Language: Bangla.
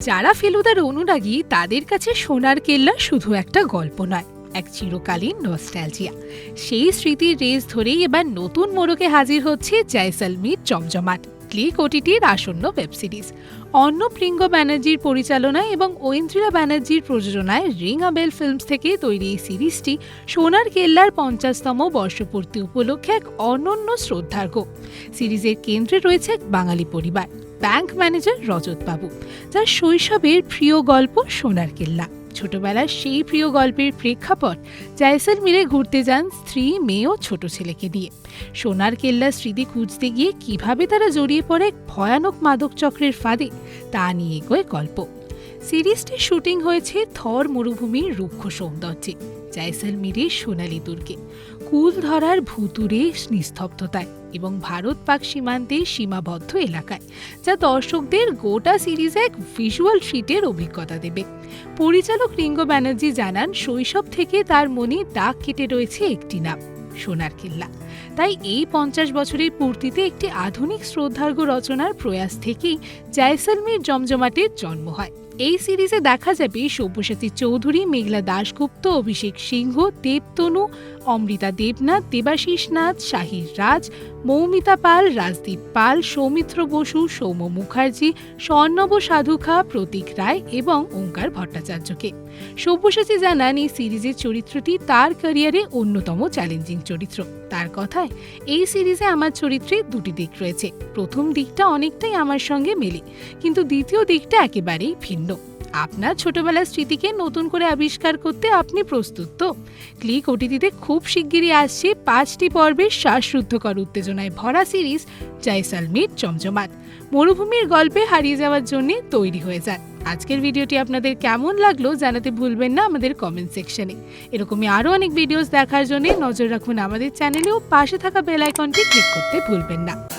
যারা ফেলুদার অনুরাগী, তাদের কাছে সোনার কেল্লা শুধু একটা গল্প নয়, এক চিরকালীন নস্ট্যালজিয়া সেই স্মৃতির রেস ধরেই এবার নতুন মোড়কে হাজির হচ্ছে জয়সলমীর জমজমাট ক্লিক ওটিটির আসন্ন ওয়েব সিরিজ অর্ণব রিঙ্গ ব্যানার্জির পরিচালনায় এবং ঐন্দ্রিলা ব্যানার্জির প্রযোজনায় রিং আবেল ফিল্মস থেকে তৈরি এই সিরিজটি সোনার কেল্লার পঞ্চাশতম বর্ষপূর্তি উপলক্ষে এক অনন্য শ্রদ্ধার্ঘ সিরিজের কেন্দ্রে রয়েছে এক বাঙালি পরিবার। ব্যাংক ম্যানেজার রজত বাবু, যার শৈশবের প্রিয় গল্প সোনার কেল্লা। ছোটবেলার সেই প্রিয় গল্পের প্রেক্ষাপট জয়সলমীরে ঘুরতে যান স্ত্রী, মেয়ে ও ছোট ছেলেকে দিয়ে সোনার কেল্লা স্মৃতি খুঁজতে গিয়ে কীভাবে তারা জড়িয়ে পড়ে ভয়ানক মাদক চক্রের ফাঁদে, তা নিয়ে এগোয় গল্প। সিরিজটির শুটিং হয়েছে থর মরুভূমির রুক্ষ সৌন্দর্যে জয়সলমীরের সোনালী দুর্গে। কুল ধরার ভুতুরে নিস্তব্ধতায়। এবং ভারত পাক সীমান্তে সীমাবদ্ধ এলাকায়, যা দর্শকদের গোটা সিরিজে এক ভিজুয়াল ট্রিটের অভিজ্ঞতা দেবে। পরিচালক রিঙ্গ ব্যানার্জি জানান, শৈশব থেকে তার মনে দাগ কেটে রয়েছে একটি নাম, সোনার কেল্লা। তাই এই পঞ্চাশ বছরের পূর্তিতে একটি আধুনিক শ্রদ্ধার্ঘ রচনার প্রয়াস থেকেই জয়সলমীর জমজমাটের জন্ম হয়। এই সিরিজে দেখা যাবে সব্যসাচী চৌধুরী, মেঘলা দাশগুপ্ত, অভিষেক সিংহ, দেবতনু, অমৃতা দেবনাথ, দেবাশিস নাথ, শাহির রাজ, মৌমিতা পাল, রাজদীপ পাল, সৌমিত্র বসু সৌম্য মুখার্জি, স্বর্ণব সাধুখা, প্রতীক রায় এবং ওঙ্কার ভট্টাচার্যকে। সব্যসাচী জানান, এই সিরিজের চরিত্রটি তার ক্যারিয়ারে অন্যতম চ্যালেঞ্জিং চরিত্র। তার কথায়, এই সিরিজে আমার চরিত্রে দুটি দিক রয়েছে। প্রথম দিকটা অনেকটাই আমার সঙ্গে মেলে, কিন্তু দ্বিতীয় দিকটা একেবারেই ভিন্ন। আপনার ছোটবেলার স্মৃতিকে নতুন করে আবিষ্কার করতে আপনি প্রস্তুত তো। ক্লিক ওটিটিতে খুব শিগগিরই আসছে পাঁচটি পর্বের শ্বাসরুদ্ধকর উত্তেজনায় ভরা সিরিজ জয়সালমীর চমচমাট। মরুভূমির গল্পে হারিয়ে যাওয়ার জন্য তৈরি হয়ে যান। আজকের ভিডিওটি আপনাদের কেমন লাগল জানাতে ভুলবেন না আমাদের কমেন্ট সেকশনে এরকমই আরও অনেক ভিডিওস দেখার জন্য নজর রাখুন আমাদের চ্যানেলে ও পাশে থাকা বেল আইকনটি ক্লিক করতে ভুলবেন না।